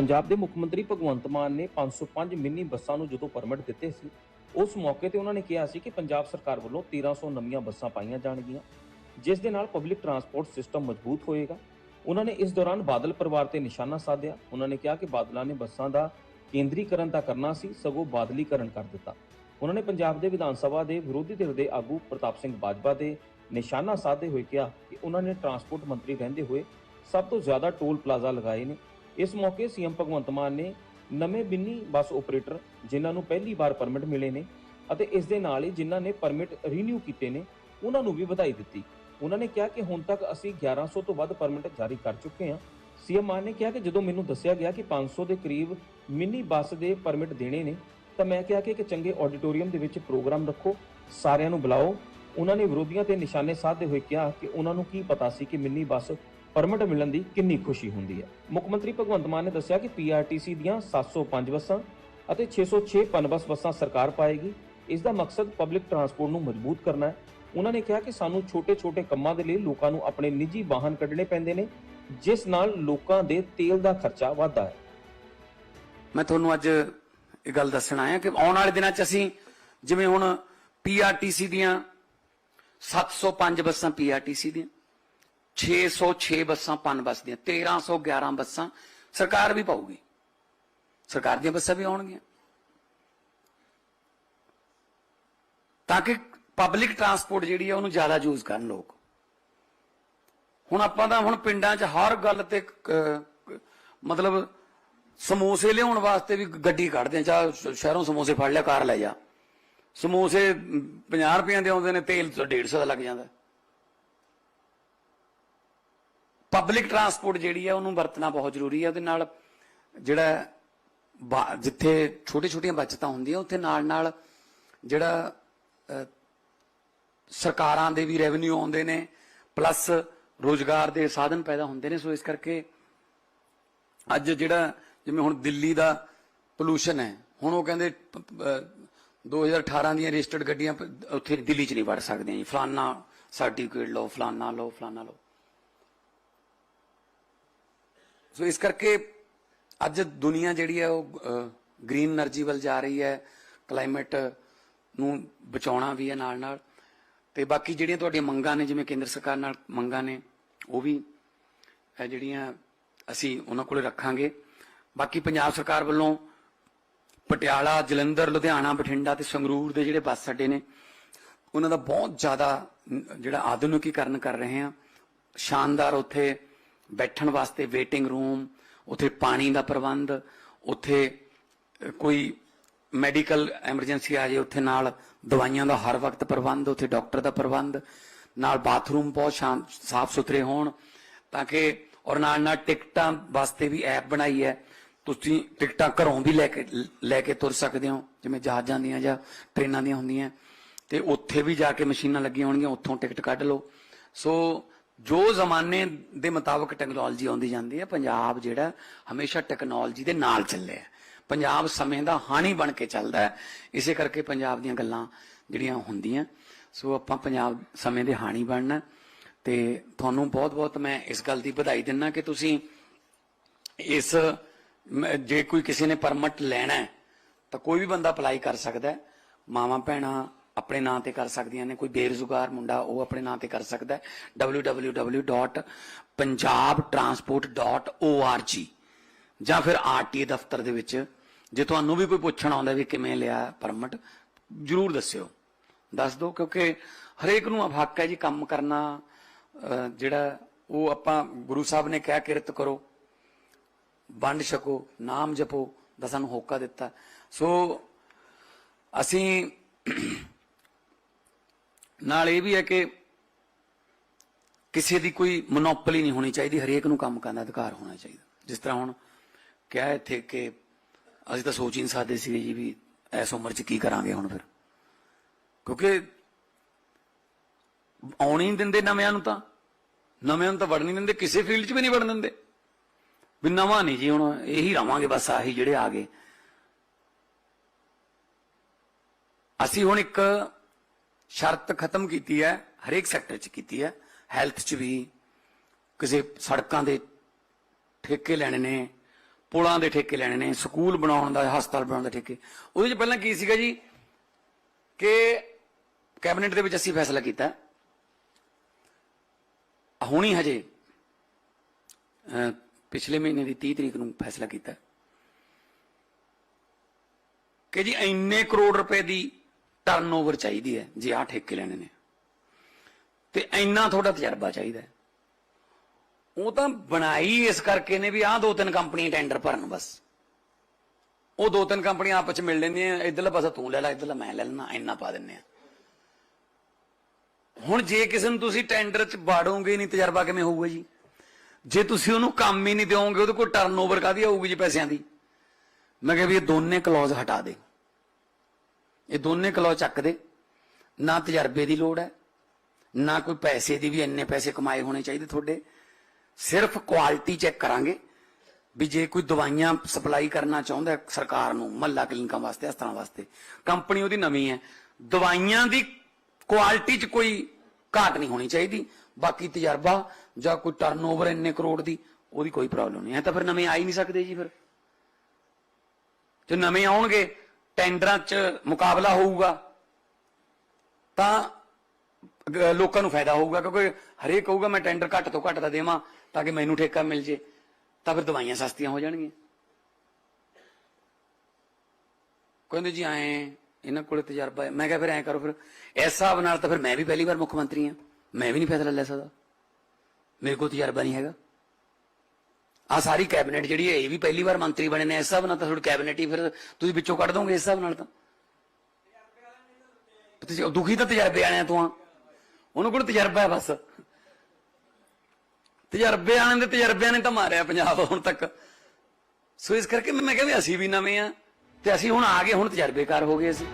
ਪੰਜਾਬ ਦੇ ਮੁੱਖ ਮੰਤਰੀ ਭਗਵੰਤ ਮਾਨ ਨੇ 505 ਮਿੰਨੀ ਬੱਸਾਂ ਨੂੰ ਜਦੋਂ ਪਰਮਿਟ ਦਿੱਤੇ ਸੀ, ਉਸ ਮੌਕੇ ਤੇ ਉਹਨਾਂ ਨੇ ਕਿਹਾ ਸੀ ਕਿ ਪੰਜਾਬ ਸਰਕਾਰ ਵੱਲੋਂ 1300 ਨਵੀਆਂ ਬੱਸਾਂ ਪਾਈਆਂ ਜਾਣਗੀਆਂ, ਜਿਸ ਦੇ ਨਾਲ ਪਬਲਿਕ ਟਰਾਂਸਪੋਰਟ ਸਿਸਟਮ ਮਜ਼ਬੂਤ ਹੋਏਗਾ। ਉਹਨਾਂ ਨੇ ਇਸ ਦੌਰਾਨ ਬਾਦਲ ਪਰਿਵਾਰ ਤੇ ਨਿਸ਼ਾਨਾ ਸਾਧਿਆ। ਉਹਨਾਂ ਨੇ ਕਿਹਾ ਕਿ ਬਾਦਲਾਂ ਨੇ ਬੱਸਾਂ ਦਾ ਕੇਂਦਰੀਕਰਨ ਤਾਂ ਕਰਨਾ ਸੀ, ਸਗੋਂ ਬਾਦਲੀਕਰਨ ਕਰ ਦਿੱਤਾ। ਉਹਨਾਂ ਨੇ ਪੰਜਾਬ ਦੇ ਵਿਧਾਨ ਸਭਾ ਦੇ ਵਿਰੋਧੀ ਧਿਰ ਦੇ ਆਗੂ ਪ੍ਰਤਾਪ ਸਿੰਘ ਬਾਜਵਾ ਦੇ ਨਿਸ਼ਾਨਾ ਸਾਧਦੇ ਹੋਏ ਕਿਹਾ ਕਿ ਉਹਨਾਂ ਨੇ ਟਰਾਂਸਪੋਰਟ ਮੰਤਰੀ ਰਹਿੰਦੇ ਹੋਏ ਸਭ ਤੋਂ ਜ਼ਿਆਦਾ ਟੋਲ ਪਲਾਜ਼ਾ ਲਗਾਏ ਨੇ। ਇਸ ਮੌਕੇ ਸੀਐਮ ਭਗਵੰਤ ਮਾਨ ਨੇ ਨਵੇਂ ਬਿੰਨੀ ਬੱਸ ਆਪਰੇਟਰ, ਜਿਨ੍ਹਾਂ ਨੂੰ ਪਹਿਲੀ ਵਾਰ ਪਰਮਿਟ ਮਿਲੇ ਨੇ ਅਤੇ ਇਸ ਦੇ ਨਾਲ ਹੀ ਜਿਨ੍ਹਾਂ ਨੇ ਪਰਮਿਟ ਰੀਨਿਊ ਕੀਤੇ ਨੇ, ਉਹਨਾਂ ਨੂੰ ਵੀ ਵਧਾਈ ਦਿੱਤੀ। ਉਹਨਾਂ ਨੇ ਕਿਹਾ ਕਿ ਹੁਣ ਤੱਕ ਅਸੀਂ 1100 ਤੋਂ ਵੱਧ ਪਰਮਿਟ ਜਾਰੀ ਕਰ ਚੁੱਕੇ ਹਾਂ। ਸੀਐਮ ਮਾਨ ਨੇ ਕਿਹਾ ਕਿ ਜਦੋਂ ਮੈਨੂੰ ਦੱਸਿਆ ਗਿਆ ਕਿ 500 ਦੇ ਕਰੀਬ ਮਿੰਨੀ ਬੱਸ ਦੇ ਪਰਮਿਟ ਦੇਣੇ ਨੇ, ਤਾਂ ਮੈਂ ਕਿਹਾ ਕਿ ਇੱਕ ਚੰਗੇ ਆਡੀਟੋਰੀਅਮ ਦੇ ਵਿੱਚ ਪ੍ਰੋਗਰਾਮ ਰੱਖੋ, ਸਾਰਿਆਂ ਨੂੰ ਬੁਲਾਓ। ਉਹਨਾਂ ਨੇ ਵਿਰੋਧੀਆਂ ਤੇ ਨਿਸ਼ਾਨੇ ਸਾਧਦੇ ਹੋਏ ਕਿਹਾ ਕਿ ਉਹਨਾਂ ਨੂੰ ਕੀ ਪਤਾ ਸੀ ਕਿ ਮਿੰਨੀ ਬੱਸ ਪਰਮਿਟ ਮਿਲਣ ਦੀ ਕਿੰਨੀ ਖੁਸ਼ੀ ਹੁੰਦੀ ਹੈ। ਮੁੱਖ ਮੰਤਰੀ ਭਗਵੰਤ ਮਾਨ ਨੇ ਦੱਸਿਆ ਕਿ ਪੀਆਰਟੀਸੀ ਦੀਆਂ 705 ਬੱਸਾਂ ਅਤੇ 606 ਪਨਬਸ ਬੱਸਾਂ ਸਰਕਾਰ ਪਾਏਗੀ। ਇਸ ਦਾ ਮਕਸਦ ਪਬਲਿਕ ਟਰਾਂਸਪੋਰਟ ਨੂੰ ਮਜ਼ਬੂਤ ਕਰਨਾ ਹੈ। ਉਹਨਾਂ ਨੇ ਕਿਹਾ ਕਿ ਸਾਨੂੰ ਛੋਟੇ-ਛੋਟੇ ਕੰਮਾਂ ਦੇ ਲਈ ਲੋਕਾਂ ਨੂੰ ਆਪਣੇ ਨਿੱਜੀ ਵਾਹਨ ਕੱਢਣੇ ਪੈਂਦੇ ਨੇ, ਜਿਸ ਨਾਲ ਲੋਕਾਂ ਦੇ ਤੇਲ ਦਾ ਖਰਚਾ ਵਧਦਾ ਹੈ। ਮੈਂ ਤੁਹਾਨੂੰ ਅੱਜ ਇਹ ਗੱਲ ਦੱਸਣ ਆਇਆ ਕਿ ਆਉਣ ਵਾਲੇ ਦਿਨਾਂ 'ਚ ਅਸੀਂ ਜਿਵੇਂ ਹੁਣ ਪੀਆਰਟੀਸੀ ਦੀਆਂ 705 ਬੱਸਾਂ ਪੀਆਰਟੀਸੀ ਦੀਆਂ 606 ਬੱਸਾਂ ਪਨ ਬੱਸ ਦੀਆਂ 1311 ਬੱਸਾਂ ਸਰਕਾਰ ਵੀ ਪਾਊਗੀ। ਸਰਕਾਰ ਦੀਆਂ ਬੱਸਾਂ ਵੀ ਆਉਣਗੀਆਂ। ਤਾਂ ਕਿ ਪਬਲਿਕ ਟਰਾਂਸਪੋਰਟ ਜਿਹੜੀ ਹੈ ਉਹਨੂੰ ਜ਼ਿਆਦਾ ਯੂਜ਼ ਕਰਨ ਲੋਕ। ਹੁਣ ਆਪਾਂ ਤਾਂ ਹੁਣ ਪਿੰਡਾਂ 'ਚ ਹਰ ਗੱਲ ਤੇ ਮਤਲਬ ਸਮੋਸੇ ਲਿਆਉਣ ਵਾਸਤੇ ਵੀ ਗੱਡੀ ਕੱਢਦੇ ਆ, ਚਾਹ ਸ਼ਹਿਰੋਂ ਸਮੋਸੇ ਫੜ ਲਿਆ, ਕਾਰ ਲੈ ਜਾ। ਸਮੋਸੇ 50 ਰੁਪਏ ਦੇ ਆਉਂਦੇ ਨੇ, ਤੇਲ ਤਾਂ 150 ਦਾ ਲੱਗ ਜਾਂਦਾ। ਪਬਲਿਕ ਟਰਾਂਸਪੋਰਟ ਜਿਹੜੀ ਹੈ, ਉਹਨੂੰ ਵਰਤਣਾ ਬਹੁਤ ਜ਼ਰੂਰੀ ਹੈ। ਉਹਦੇ ਨਾਲ ਜਿਹੜਾ ਬਾ- ਜਿੱਥੇ ਛੋਟੇ ਛੋਟੀਆਂ ਬਚਤਾਂ ਹੁੰਦੀਆਂ, ਉੱਥੇ ਨਾਲ ਨਾਲ ਜਿਹੜਾ ਸਰਕਾਰਾਂ ਦੇ ਵੀ ਰੈਵਨਿਊ ਆਉਂਦੇ ਨੇ ਪਲੱਸ ਰੋਜ਼ਗਾਰ ਦੇ ਸਾਧਨ ਪੈਦਾ ਹੁੰਦੇ ਨੇ। ਸੋ ਇਸ ਕਰਕੇ ਅੱਜ ਜਿਹੜਾ, ਜਿਵੇਂ ਹੁਣ ਦਿੱਲੀ ਦਾ ਪੋਲੂਸ਼ਨ ਹੈ, ਹੁਣ ਉਹ ਕਹਿੰਦੇ ਪ- ਪ- ਅਹ 2018 ਦੀਆਂ ਰਜਿਸਟਰਡ ਗੱਡੀਆਂ ਉੱਥੇ ਦਿੱਲੀ 'ਚ ਨਹੀਂ ਵੜ ਸਕਦੀਆਂ ਜੀ। ਫਲਾਨਾ ਸਰਟੀਫਿਕੇਟ ਲਓ, ਫਲਾਨਾ ਲਓ ਫਲਾਨਾ ਲਓ। ਸੋ ਇਸ ਕਰਕੇ ਅੱਜ ਦੁਨੀਆ ਜਿਹੜੀ ਹੈ ਉਹ ਗ੍ਰੀਨ એનર્ਜੀ ਵੱਲ ਜਾ ਰਹੀ ਹੈ ਕਲਾਈਮੇਟ ਨੂੰ ਬਚਾਉਣਾ ਵੀ ਹੈ ਨਾਲ ਨਾਲ ਤੇ ਬਾਕੀ ਜਿਹੜੀਆਂ ਤੁਹਾਡੀਆਂ ਮੰਗਾਂ ਨੇ, ਜਿਵੇਂ ਕੇਂਦਰ ਸਰਕਾਰ ਨਾਲ ਮੰਗਾਂ ਨੇ, ਉਹ ਵੀ ਜਿਹੜੀਆਂ ਅਸੀਂ ਉਹਨਾਂ ਕੋਲੇ ਰੱਖਾਂਗੇ। ਬਾਕੀ ਪੰਜਾਬ ਸਰਕਾਰ ਵੱਲੋਂ ਪਟਿਆਲਾ, ਜਲੰਧਰ, ਲੁਧਿਆਣਾ, ਬਠਿੰਡਾ ਤੇ ਸੰਗਰੂਰ ਦੇ ਜਿਹੜੇ ਬੱਸ ਅੱਡੇ ਨੇ, ਉਹਨਾਂ ਦਾ ਬਹੁਤ ਜ਼ਿਆਦਾ ਜਿਹੜਾ ਆਧੁਨਿਕੀਕਰਨ ਕਰ ਰਹੇ ਆ ਸ਼ਾਨਦਾਰ ਉੱਥੇ ਬੈਠਣ ਵਾਸਤੇ ਵੇਟਿੰਗ ਰੂਮ, ਉੱਥੇ ਪਾਣੀ ਦਾ ਪ੍ਰਬੰਧ, ਉੱਥੇ ਕੋਈ ਮੈਡੀਕਲ ਐਮਰਜੈਂਸੀ ਆ ਜੇ, ਉੱਥੇ ਨਾਲ ਦਵਾਈਆਂ ਦਾ ਹਰ ਵਕਤ ਪ੍ਰਬੰਧ, ਉੱਥੇ ਡਾਕਟਰ ਦਾ ਪ੍ਰਬੰਧ, ਨਾਲ ਬਾਥਰੂਮ ਬਹੁਤ ਸ਼ਾਨ ਸਾਫ਼ ਸੁਥਰੇ ਹੋਣ, ਤਾਂ ਕਿ, ਔਰ ਨਾਲ ਨਾਲ ਟਿਕਟਾਂ ਵਾਸਤੇ ਵੀ ਐਪ ਬਣਾਈ ਹੈ। ਤੁਸੀਂ ਟਿਕਟਾਂ ਘਰੋਂ ਵੀ ਲੈ ਕੇ ਲੈ ਕੇ ਤੁਰ ਸਕਦੇ ਹੋ, ਜਿਵੇਂ ਜਹਾਜ਼ਾਂ ਦੀਆਂ ਜਾਂ ਟ੍ਰੇਨਾਂ ਦੀਆਂ ਹੁੰਦੀਆਂ। ਤੇ ਉੱਥੇ ਵੀ ਜਾ ਕੇ ਮਸ਼ੀਨਾਂ ਲੱਗੀਆਂ ਹੋਣਗੀਆਂ, ਉੱਥੋਂ ਟਿਕਟ ਕੱਢ ਲਓ। ਸੋ ਜੋ ਜ਼ਮਾਨੇ ਦੇ ਮੁਤਾਬਕ ਟੈਕਨੋਲੋਜੀ ਆਉਂਦੀ ਜਾਂਦੀ ਹੈ, ਪੰਜਾਬ ਜਿਹੜਾ ਹਮੇਸ਼ਾ ਟੈਕਨੋਲੋਜੀ ਦੇ ਨਾਲ ਚੱਲਿਆ ਹੈ। ਪੰਜਾਬ ਸਮੇਂ ਦਾ ਹਾਣੀ ਬਣ ਕੇ ਚੱਲਦਾ ਹੈ ਇਸੇ ਕਰਕੇ ਪੰਜਾਬ ਦੀਆਂ ਗੱਲਾਂ ਜਿਹੜੀਆਂ ਹੁੰਦੀਆਂ, ਸੋ ਆਪਾਂ ਪੰਜਾਬ ਸਮੇਂ ਦੇ ਹਾਣੀ ਬਣਨਾ ਹੈ। ਤੇ ਤੁਹਾਨੂੰ ਬਹੁਤ-ਬਹੁਤ ਮੈਂ ਇਸ ਗੱਲ ਦੀ ਵਧਾਈ ਦਿੰਦਾ ਕਿ ਤੁਸੀਂ ਇਸ ਜੇ ਕੋਈ ਕਿਸੇ ਨੇ ਪਰਮਿਟ ਲੈਣਾ ਹੈ, ਤਾਂ ਕੋਈ ਵੀ ਬੰਦਾ ਅਪਲਾਈ ਕਰ ਸਕਦਾ ਹੈ ਮਾਵਾਂ ਭੈਣਾਂ ਆਪਣੇ ਨਾਂ ਤੇ ਕਰ ਸਕਦੀਆਂ ਨੇ। ਕੋਈ ਬੇਰੁਜ਼ਗਾਰ ਮੁੰਡਾ ਉਹ ਆਪਣੇ ਨਾਂ ਤੇ ਕਰ ਸਕਦਾ ਹੈ। www.punjabtransport.org ਜਾਂ ਫਿਰ ਆਰਟੀ ਦਫ਼ਤਰ ਦੇ ਵਿੱਚ, ਜੇ ਤੁਹਾਨੂੰ ਵੀ ਕੋਈ ਪੁੱਛਣ ਆਉਂਦਾ ਵੀ ਕਿਵੇਂ ਲਿਆ ਪਰਮਿਟ, ਜਰੂਰ ਦੱਸਿਓ। ਦੱਸ ਦਿਓ, ਕਿਉਂਕਿ ਹਰੇਕ ਨੂੰ ਹੱਕ ਹੈ ਜੀ ਕੰਮ ਕਰਨਾ। ਜਿਹੜਾ ਉਹ ਆਪਾਂ ਗੁਰੂ ਸਾਹਿਬ ਨੇ ਕਿਹਾ, ਕਿਰਤ ਕਰੋ, ਵੰਡ ਛਕੋ, ਨਾਮ ਜਪੋ, ਦਾ ਸਾਨੂੰ ਹੋਕਾ ਦਿੱਤਾ। ਸੋ ਅਸੀਂ ਨਾਲ ਇਹ ਵੀ ਹੈ ਕਿ ਕਿਸੇ ਦੀ ਕੋਈ ਮੋਨੋਪੋਲੀ ਨਹੀਂ ਹੋਣੀ ਚਾਹੀਦੀ, ਹਰੇਕ ਨੂੰ ਕੰਮ ਕਰਨ ਦਾ ਅਧਿਕਾਰ ਹੋਣਾ ਚਾਹੀਦਾ। ਜਿਸ ਤਰ੍ਹਾਂ ਹੁਣ ਕਿਹਾ ਇੱਥੇ ਕਿ ਅਸੀਂ ਤਾਂ ਸੋਚ ਹੀ ਨਹੀਂ ਸਕਦੇ ਸੀ ਜੀ ਵੀ ਇਸ ਉਮਰ 'ਚ ਕੀ ਕਰਾਂਗੇ ਹੁਣ ਫਿਰ। ਕਿਉਂਕਿ ਆਉਣੀ ਨਹੀਂ ਦਿੰਦੇ ਨਵਿਆਂ ਨੂੰ ਤਾਂ। ਨਵਿਆਂ ਨੂੰ ਤਾਂ ਵੜਨ ਨਹੀਂ ਦਿੰਦੇ, ਕਿਸੇ ਫੀਲਡ 'ਚ ਵੀ ਨਹੀਂ ਵੜਨ ਦਿੰਦੇ। ਵੀ ਨਵਾਂ ਨਹੀਂ ਜੀ, ਹੁਣ ਇਹੀ ਰਵਾਂਗੇ, ਬਸ ਆਹੀ ਜਿਹੜੇ ਆ ਗਏ। ਅਸੀਂ ਹੁਣ ਇੱਕ ਸ਼ਰਤ ਖਤਮ ਕੀਤੀ ਹੈ, ਹਰੇਕ ਸੈਕਟਰ 'ਚ ਕੀਤੀ ਹੈ। ਹੈਲਥ 'ਚ ਵੀ, ਕਿਸੇ ਸੜਕਾਂ ਦੇ ਠੇਕੇ ਲੈਣੇ ਨੇ, ਪੁਲਾਂ ਦੇ ਠੇਕੇ ਲੈਣੇ ਨੇ, ਸਕੂਲ ਬਣਾਉਣ ਦਾ, ਹਸਪਤਾਲ ਬਣਾਉਣ ਦਾ ਠੇਕੇ। ਉਹਦੇ ਚ ਪਹਿਲਾਂ ਕੀ ਸੀਗਾ ਜੀ? ਕਿ ਕੈਬਨਿਟ ਦੇ ਵਿੱਚ ਅਸੀਂ ਫੈਸਲਾ ਕੀਤਾ। ਹੁਣੀ ਹਜੇ ਪਿਛਲੇ ਮਹੀਨੇ ਦੀ 30 ਤਰੀਕ ਨੂੰ ਫੈਸਲਾ ਕੀਤਾ। ਕਿ ਜੀ ਇੰਨੇ ਕਰੋੜ ਰੁਪਏ ਦੀ ਟਰਨਓਵਰ ਚਾਹੀਦੀ ਹੈ, ਜੇ ਆਹ ਠੇਕੇ ਲੈਣੇ ਨੇ। ਤੇ ਇੰਨਾ ਤੁਹਾਡਾ ਤਜਰਬਾ ਚਾਹੀਦਾ ਉਹ ਤਾਂ ਬਣਾਈ ਇਸ ਕਰਕੇ ਨੇ ਵੀ ਆਹ ਦੋ ਤਿੰਨ ਕੰਪਨੀਆਂ ਟੈਂਡਰ ਭਰਨ ਬਸ। ਉਹ ਦੋ ਤਿੰਨ ਕੰਪਨੀਆਂ ਆਪਸ ਚ ਮਿਲ ਲੈਂਦੀਆਂ, ਇਧਰਲਾ ਪਾਸਾ ਤੂੰ ਲੈ ਲੈ, ਇਧਰਲਾ ਮੈਂ ਲੈ ਲੈਣਾ ਇੰਨਾ ਪਾ ਦਿੰਨੇ ਆ ਹੁਣ ਜੇ ਕਿਸੇ ਨੂੰ ਤੁਸੀਂ ਟੈਂਡਰ ਚ ਬਾੜੋਗੇ ਨਹੀਂ, ਤਜਰਬਾ ਕਿਵੇਂ ਹੋਊਗਾ ਜੀ? ਜੇ ਤੁਸੀਂ ਉਹਨੂੰ ਕੰਮ ਹੀ ਨਹੀਂ ਦਿਓਗੇ, ਉਹਦੇ ਕੋਲ ਟਰਨਓਵਰ ਕਾਦੀ ਆਊਗੀ ਜੀ ਪੈਸਿਆਂ ਦੀ? ਮੈਂ ਕਿਹਾ ਵੀ ਇਹ ਦੋਨੇ ਕਲੌਜ਼ ਹਟਾ ਦੇ। ਇਹ ਦੋਨੇ ਕਲੌਜ਼ ਚੱਕਦੇ ਨਾ ਤਜਰਬੇ ਦੀ ਲੋੜ ਹੈ, ਨਾ ਕੋਈ ਪੈਸੇ ਦੀ ਵੀ ਇੰਨੇ ਪੈਸੇ ਕਮਾਏ ਹੋਣੇ ਚਾਹੀਦੇ ਤੁਹਾਡੇ। ਸਿਰਫ ਕੁਆਲਿਟੀ ਚੈੱਕ ਕਰਾਂਗੇ ਵੀ ਜੇ ਕੋਈ ਦਵਾਈਆਂ ਸਪਲਾਈ ਕਰਨਾ ਚਾਹੁੰਦਾ ਸਰਕਾਰ ਨੂੰ, ਮਹੱਲਾ ਕਲੀਨਿਕਾਂ ਵਾਸਤੇ ਹਸਪਤਾਲਾਂ ਵਾਸਤੇ। ਕੰਪਨੀ ਉਹਦੀ ਨਵੀਂ ਹੈ। ਦਵਾਈਆਂ ਦੀ ਕੁਆਲਿਟੀ 'ਚ ਕੋਈ ਘਾਟ ਨਹੀਂ ਹੋਣੀ ਚਾਹੀਦੀ। ਬਾਕੀ ਤਜਰਬਾ ਜਾਂ ਕੋਈ ਟਰਨਓਵਰ ਇੰਨੇ ਕਰੋੜ ਦੀ, ਉਹਦੀ ਕੋਈ ਪ੍ਰੋਬਲਮ ਨਹੀਂ। ਹੈ ਤਾਂ ਫਿਰ ਨਵੇਂ ਆ ਹੀ ਨਹੀਂ ਸਕਦੇ ਜੀ ਫਿਰ। ਜੇ ਨਵੇਂ ਆਉਣਗੇ ਟੈਂਡਰਾਂ 'ਚ ਮੁਕਾਬਲਾ ਹੋਊਗਾ, ਤਾਂ ਲੋਕਾਂ ਨੂੰ ਫਾਇਦਾ ਹੋਊਗਾ, ਕਿਉਂਕਿ ਹਰੇਕ ਕਹੂਗਾ, ਮੈਂ ਟੈਂਡਰ ਘੱਟ ਤੋਂ ਘੱਟ ਦਾ ਦੇਵਾਂ ਤਾਂ ਕਿ ਮੈਨੂੰ ਠੇਕਾ ਮਿਲ ਜੇ। ਤਾਂ ਫਿਰ ਦਵਾਈਆਂ ਸਸਤੀਆਂ ਹੋ ਜਾਣਗੀਆਂ। ਕਹਿੰਦੇ ਜੀ ਐ, ਇਹਨਾਂ ਕੋਲੇ ਤਜਰਬਾ ਹੈ। ਮੈਂ ਕਿਹਾ ਫਿਰ ਐਂ ਕਰੋ ਫਿਰ। ਇਸ ਹਿਸਾਬ ਨਾਲ ਤਾਂ ਫਿਰ ਮੈਂ ਵੀ ਪਹਿਲੀ ਵਾਰ ਮੁੱਖ ਮੰਤਰੀ ਆ ਮੈਂ ਵੀ ਨਹੀਂ ਫੈਸਲਾ ਲੈ ਸਕਦਾ। ਮੇਰੇ ਕੋਲ ਤਜਰਬਾ ਨਹੀਂ ਹੈਗਾ। ਆ ਸਾਰੀ ਕੈਬਨਿਟ ਜਿਹੜੀ ਹੈ, ਇਹ ਵੀ ਪਹਿਲੀ ਵਾਰ ਮੰਤਰੀ ਬਣੇ ਨੇ, ਇਸ ਹਿਸਾਬ ਨਾਲ ਤਾਂ ਤੁਹਾਡੀ ਕੈਬਨਿਟ ਹੀ ਫਿਰ ਤੁਸੀਂ ਵਿੱਚੋਂ ਕੱਢ ਦੋਗੇ ਇਸ ਹਿਸਾਬ ਨਾਲ ਤਾਂ? ਤੁਸੀਂ ਦੁਖੀ ਤਾਂ ਤਜਰਬੇ ਵਾਲਿਆਂ ਤੋਂ ਆ। ਉਹਨੂੰ ਕੋਲ ਤਜਰਬਾ ਹੈ ਬਸ। ਤਜਰਬੇ ਵਾਲਿਆਂ ਦੇ ਤਜਰਬਿਆਂ ਨੇ ਤਾਂ ਮਾਰਿਆ ਪੰਜਾਬ ਹੁਣ ਤੱਕ। ਸੋ ਇਸ ਕਰਕੇ ਮੈਂ ਕਿਹਾ ਵੀ ਅਸੀਂ ਵੀ ਨਵੇਂ ਆ, ਤੇ ਅਸੀਂ ਹੁਣ ਆ ਗਏ, ਹੁਣ ਤਜਰਬੇਕਾਰ ਹੋ ਗਏ ਅਸੀਂ।